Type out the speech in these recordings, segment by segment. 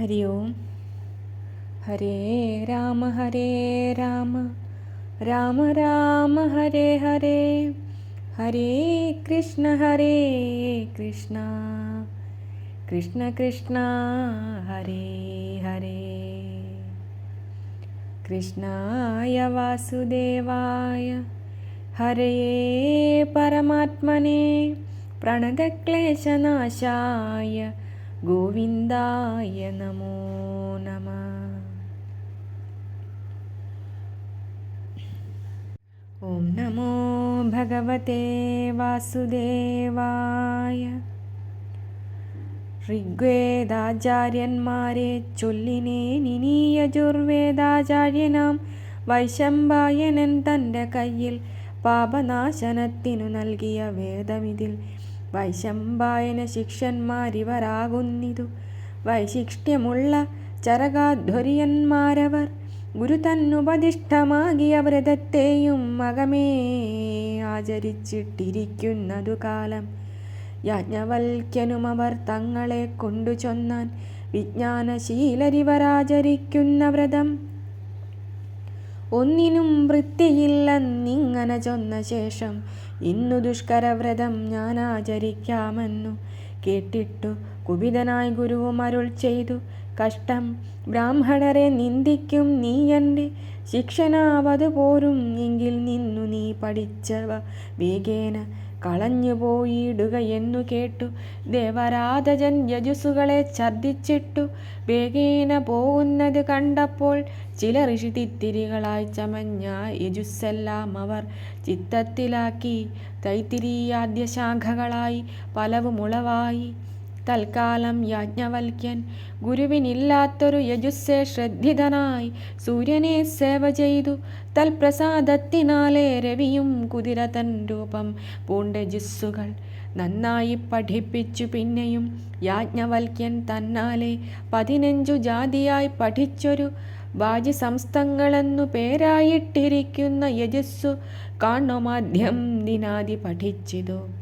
हरि ओम्। हरे राम हरे राम। राम राम हरे हरे। हरे कृष्ण हरे कृष्ण। कृष्ण कृष्ण हरे हरे। कृष्णाय वासुदेवाय। हरे परमात्मने प्रणतक्लेशनाशाय ഗോവിന്ദായ നമോ നമ. ഓം നമോ ഭഗവത്തെ വാസുദേവായ. ഋഗ്വേദാചാര്യന്മാരെ ചൊല്ലിനേനിനി നിനീയജുർവേദാചാര്യനാം വൈശമ്പായനൻ തന്റെ കയ്യിൽ പാപനാശനത്തിനു നൽകിയ വേദമിതിൽ വൈശമ്പായന ശിക്ഷന്മാരിവരാകുന്നിതു വൈശിഷ്ട്യമുള്ള ചരകാധ്വര്യന്മാരവർ ഗുരു തന്നുപതിഷ്ഠമാകിയ വ്രതത്തെയും മകമേ ആചരിച്ചിട്ടിരിക്കുന്നതു കാലം. യാജ്ഞവൽക്യനും അവർ തങ്ങളെ കൊണ്ടു ചൊന്നാൻ വിജ്ഞാനശീലരിവരാചരിക്കുന്ന വ്രതം ഒന്നിനും വൃത്തിയില്ലെന്നിങ്ങനെ ചൊന്ന ശേഷം ഇന്നു ദുഷ്കരവ്രതം ഞാൻ ആചരിക്കാമെന്നു കേട്ടിട്ടു കുപിതനായി ഗുരുവും അരുൾ ചെയ്തു. കഷ്ടം ബ്രാഹ്മണരെ നിന്ദിക്കും നീ എന്റെ ശിക്ഷനാവതു പോരും എങ്കിൽ നിന്നു നീ പഠിച്ചവ വേഗേന കളഞ്ഞുപോയിടുക എന്നു കേട്ടു. ദേവരാധജൻ യജുസുകളെ ഛർദിച്ചിട്ടു. വേഗേന പോകുന്നത് കണ്ടപ്പോൾ ചില ഋഷിതിത്തിരികളായി ചമഞ്ഞ യജുസ്സെല്ലാം അവർ ചിത്തത്തിലാക്കി. തൈത്തിരീയാദ്യ ശാഖകളായി പലവുമുളവായി. തൽക്കാലം യാജ്ഞവൽക്യൻ. ഗുരുവിനില്ലാത്തൊരു യജുസ്സെ ശ്രദ്ധിതനായി സൂര്യനെ സേവ ചെയ്തു. തൽപ്രസാദത്തിനാലെ രവിയും കുതിരതൻ രൂപം പൂണ്ട ജിസ്സുകൾ നന്നായി പഠിപ്പിച്ചു പിന്നെയും യാജ്ഞവൽക്യൻ തന്നാലെ പതിനഞ്ചു ജാതിയായി പഠിച്ചൊരു ബാജി സംസ്ഥങ്ങളെന്നു പേരായിട്ടിരിക്കുന്ന യജസ്സു കാണുമാദ്യം ദിനാദി പഠിച്ചിതു.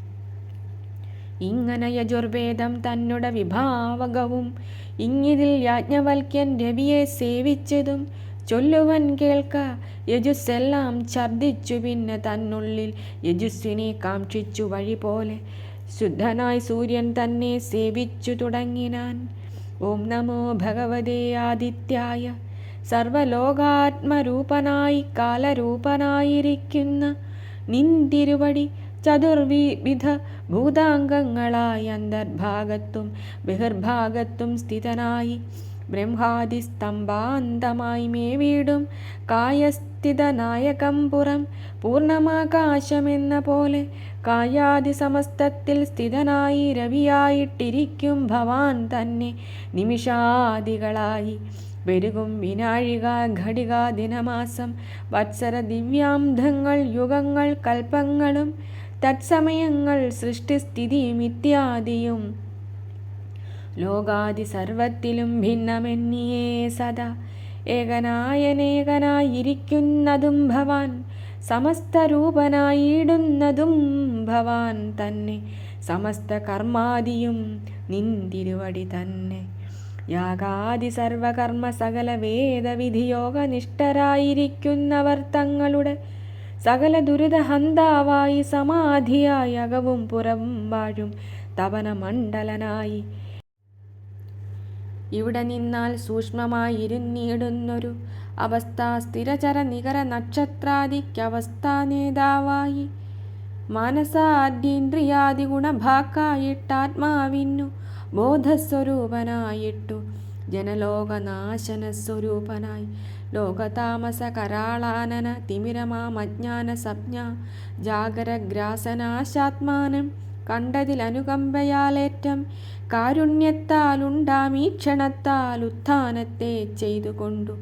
ഇങ്ങനെ യജുർവേദം തന്നുടെ വിഭാവകവും. ഇങ്ങിതിൽ യാജ്ഞവൽക്യൻ രവിയെ സേവിച്ചതും ചൊല്ലുവൻ കേൾക്ക. യജുസ്സെല്ലാം ഛർദിച്ചു പിന്നെ തന്നുള്ളിൽ യജുസ്സിനെ കാക്ഷിച്ചു വഴി പോലെ ശുദ്ധനായി സൂര്യൻ തന്നെ സേവിച്ചു തുടങ്ങിനാൻ. ഓം നമോ ഭഗവതേ ആദിത്യായ. സർവലോകാത്മരൂപനായി കാലരൂപനായിരിക്കുന്ന നിന്തിരുവടി ചതുർവിവിധ ഭൂതാംഗങ്ങളായി അന്തർഭാഗത്തും ബഹിർഭാഗത്തും സ്ഥിതനായി ബ്രഹ്മാതിസ്തംഭാന്തമായി മേവീടും കായസ്ഥിതനായകം പുറം പൂർണമാകാശമെന്ന പോലെ കായാദി സമസ്തത്തിൽ സ്ഥിതനായി രവിയായിട്ടിരിക്കും ഭവാൻ തന്നെ നിമിഷാദികളായി. പെരുകും വിനാഴിക ഘടിക ദിനമാസം വത്സര ദിവ്യാംധങ്ങൾ യുഗങ്ങൾ കൽപ്പങ്ങളും തത്സമയങ്ങൾ സൃഷ്ടിസ്ഥിതിയും ഇത്യാദിയും. ലോകാദി സർവത്തിലും ഭിന്നമെന്നിയേ സദാ. ഏകനായനേകനായിരിക്കുന്നതും ഭവാൻ സമസ്തരൂപനായിടുന്നതും ഭവാൻ തന്നെ. സമസ്ത കർമാദിയും നിന്തിരുവടി തന്നെ. യാഗാദി സർവകർമ്മ സകല വേദവിധിയോഗനിഷ്ഠരായിരിക്കുന്നവർ തങ്ങളുടെ സകല ദുരിതഹന്താവായി സമാധിയായി അകവും പുറം വാഴും തപനമണ്ഡലനായി ഇവിടെ നിന്നാൽ സൂക്ഷ്മമായിരുന്നിടുന്നൊരു അവസ്ഥ സ്ഥിരചര നികര നക്ഷത്രാദിക്കവസ്ഥാ നേതാവായി. മാനസാദ്യേന്ദ്രിയാദി ഗുണഭാക്കായിട്ടാത്മാവിന്നു ബോധസ്വരൂപനായിട്ടു ജനലോകനാശന സ്വരൂപനായി ലോകതാമസ കരാളാനന തിമിരമാമജ്ഞാന സംജ്ഞ ജാഗരഗ്രാസനാശാത്മാനം കണ്ടതിലനുകമ്പയാലേറ്റം കാരുണ്യത്താലുണ്ടാമീ ക്ഷണത്താൽ ഉത്ഥാനത്തെ ചെയ്തുകൊണ്ടു.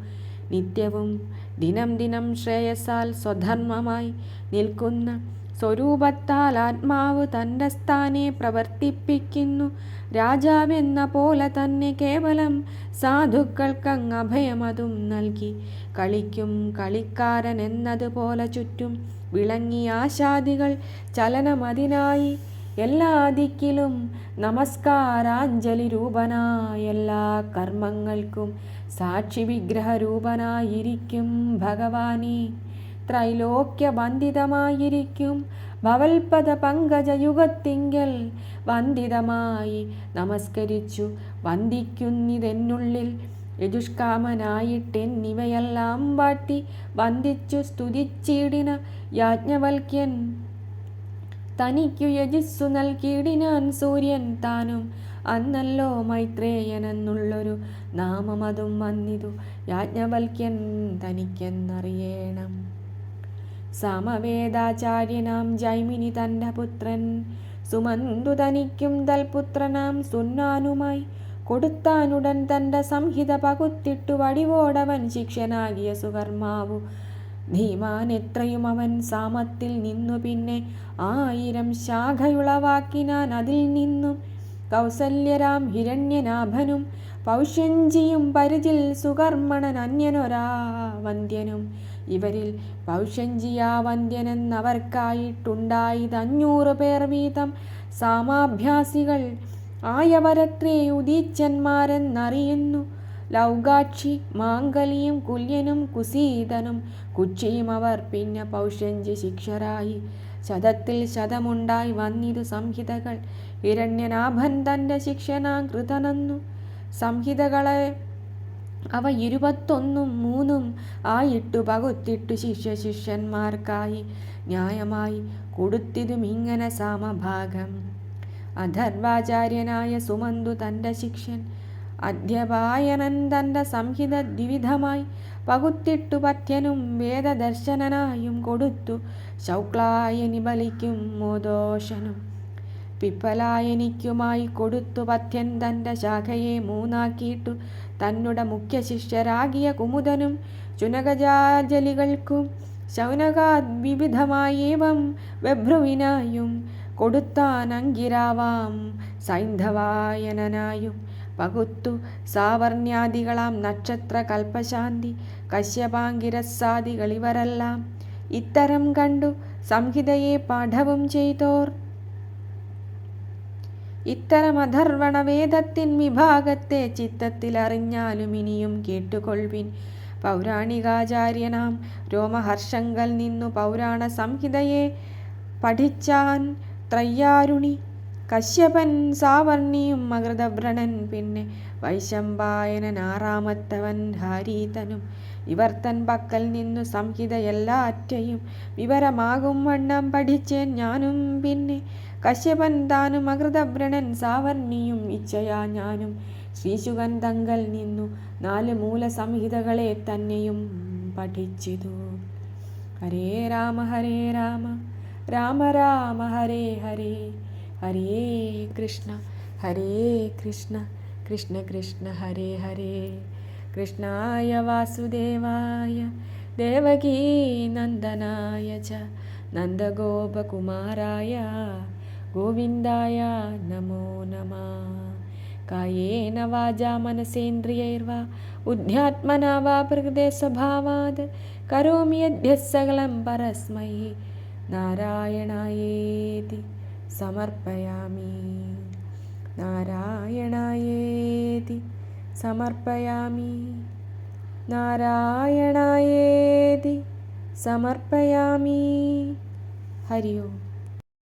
നിത്യവും ദിനം ദിനം ശ്രേയസാൽ സ്വധർമ്മമായി നിൽക്കുന്ന സ്വരൂപത്താൽ ആത്മാവ് തന്റെ സ്ഥാനെ പ്രവർത്തിപ്പിക്കുന്നു. രാജാവെന്ന പോലെ തന്നെ കേവലം സാധുക്കൾക്കങ്ങ് അഭയമതും നൽകി. കളിക്കും കളിക്കാരൻ എന്നതുപോലെ ചുറ്റും വിളങ്ങി ആശാദികൾ ചലനമതിനായി എല്ലാ ദിക്കിലും നമസ്കാരാഞ്ജലി രൂപനായ എല്ലാ കർമ്മങ്ങൾക്കും സാക്ഷി വിഗ്രഹ രൂപനായിരിക്കും ഭഗവാനെ. ത്രൈലോക്യ ബന്ധിതമായിരിക്കും ഭവൽപദ പങ്കജയുഗത്തിങ്കൽ വന്ദിതമായി നമസ്കരിച്ചു. വന്ദിക്കുന്നിതെന്നുള്ളിൽ യജുഷ്കാമനായിട്ടെന്നിവയെല്ലാം വാട്ടി വന്ദിച്ചു സ്തുതിച്ചിടിന യാജ്ഞവൽക്യൻ. തനിക്കു യജിസ്സു നൽകിയിടിനാൻ സൂര്യൻ താനും അന്നല്ലോ മൈത്രേയനെന്നുള്ളൊരു നാമമതും വന്നിതു. യാജ്ഞവൽക്യൻ തനിക്കെന്നറിയണം. സമവേദാചാര്യനാം ജൈമിനി തന്റെ പുത്രൻ. സുമന്തു തനിക്കും തൽപുത്രനാം സുന്നാനുമായി കൊടുത്താനുടൻ തന്റെ സംഹിത പകുത്തിട്ടു വടിവോടവൻ ശിക്ഷനാകിയ സുകർമാവു. ധീമാൻ എത്രയും അവൻ സാമത്തിൽ നിന്നു പിന്നെ ആയിരം ശാഖയുളവാക്കിനാൻ അതിൽ നിന്നും. കൗസല്യരാം ഹിരണ്യനാഭനും പൗഷ്യഞ്ചിയും പരിചിൽ സുകർമ്മണൻ അന്യനൊരാ വന്ധ്യനും ഇവരിൽ പൗഷഞ്ചിയാവന്ധ്യനെന്നവർക്കായിട്ടുണ്ടായിതഞ്ഞൂറ് പേർ വീതം സാമാഭ്യാസികൾ ആയവരത്രേ ഉദീച്ചന്മാരെന്നറിയുന്നു. ലൗകാക്ഷി മാങ്കലിയും കുല്യനും കുസീതനും കുച്ചിയും അവർ പിന്നെ പൗഷ്യഞ്ചി ശിക്ഷരായി. ശതത്തിൽ ശതമുണ്ടായി വന്നിതു സംഹിതകൾ. ഹിരണ്യനാഭൻ തന്റെ ശിക്ഷനാകൃതനെന്നു സംഹിതകളെ അവ ഇരുപത്തൊന്നും മൂന്നും ആയിട്ടു പകുത്തിട്ടു ശിഷ്യ ശിഷ്യന്മാർക്കായി ന്യായമായി കൊടുത്തിതും ഇങ്ങനെ സമഭാഗം. അധർവാചാര്യനായ സുമന്തു തന്റെ ശിഷ്യൻ അധ്യപായനൻ തന്റെ സംഹിത ദ്വിവിധമായി പകുത്തിട്ടു പഥ്യനും വേദദർശനനായും കൊടുത്തു. ശൗക്ലായനി ബലിക്കും മോദോഷനും പിപ്പലായനിക്കുമായി കൊടുത്തു പഥ്യൻ തന്റെ ശാഖയെ മൂന്നാക്കിയിട്ടു. തന്നുടെ മുഖ്യ ശിഷ്യരാകിയ കുമുദനും ചുനകജാജലികൾക്കും ശൗനകാത് വിവിധമായേവം ബഭ്രുവിനായും കൊടുത്താനങ്കിരാവാം സൈന്ധവായനായും പകുത്തു സാവർണ്യാദികളാം നക്ഷത്ര കൽപ്പശാന്തി കശ്യപാങ്കിരസാദികളിവരെല്ലാം ഇത്തരം കണ്ടു സംഹിതയെ പാഠവും ചെയ്തോർ. ഇത്തരം അധർവണ വേദത്തിൻ വിഭാഗത്തെ ചിത്തത്തിലറിഞ്ഞാലും ഇനിയും കേട്ടുകൊൾവിൻ പൗരാണികാചാര്യനാം രോമഹർഷങ്കൽ നിന്നു പൗരാണ സംഹിതയെ പഠിച്ചാൻ ത്രയ്യാരുണി കശ്യപൻ സാവർണിയും മകൃതവ്രണൻ പിന്നെ വൈശമ്പായനൻ ആറാമത്തവൻ ഹാരീതനും. ഇവർ തൻ പക്കൽ നിന്നു സംഹിത എല്ലാറ്റയും വിവരമാകും വണ്ണം പഠിച്ചേൻ ഞാനും പിന്നെ കശ്യപൻ താനും അകൃതവ്രണൻ സാവർണിയും ഇച്ഛയാ ഞാനും. ശ്രീശുകൻ തങ്കൽ നിന്നു നാല് മൂല സംഹിതകളെ തന്നെയും പഠിച്ചിതു. ഹരേ രാമ ഹരേ രാമ രാമ രാമ ഹരേ ഹരേ. हरे कृष्णा हरे कृष्णा, कृष्ण कृष्ण हरे हरे। कृष्णाय वासुदेवाय, देवकी नन्दनाय च नन्दगोपकुमाराय गोविन्दाय नमो नमः। कायेन वाजा मनसेन्द्रियैर्वा उद्यात्मना वा प्रकृते स्वभावाद्, करोमि यद्यः सकलं परस्मै नारायणायेति। സമർപ്പയാമി. നാരായണായേതി സമർപ്പയാമി. നാരായണായേതി സമർപ്പയാമി. ഹരി ഓം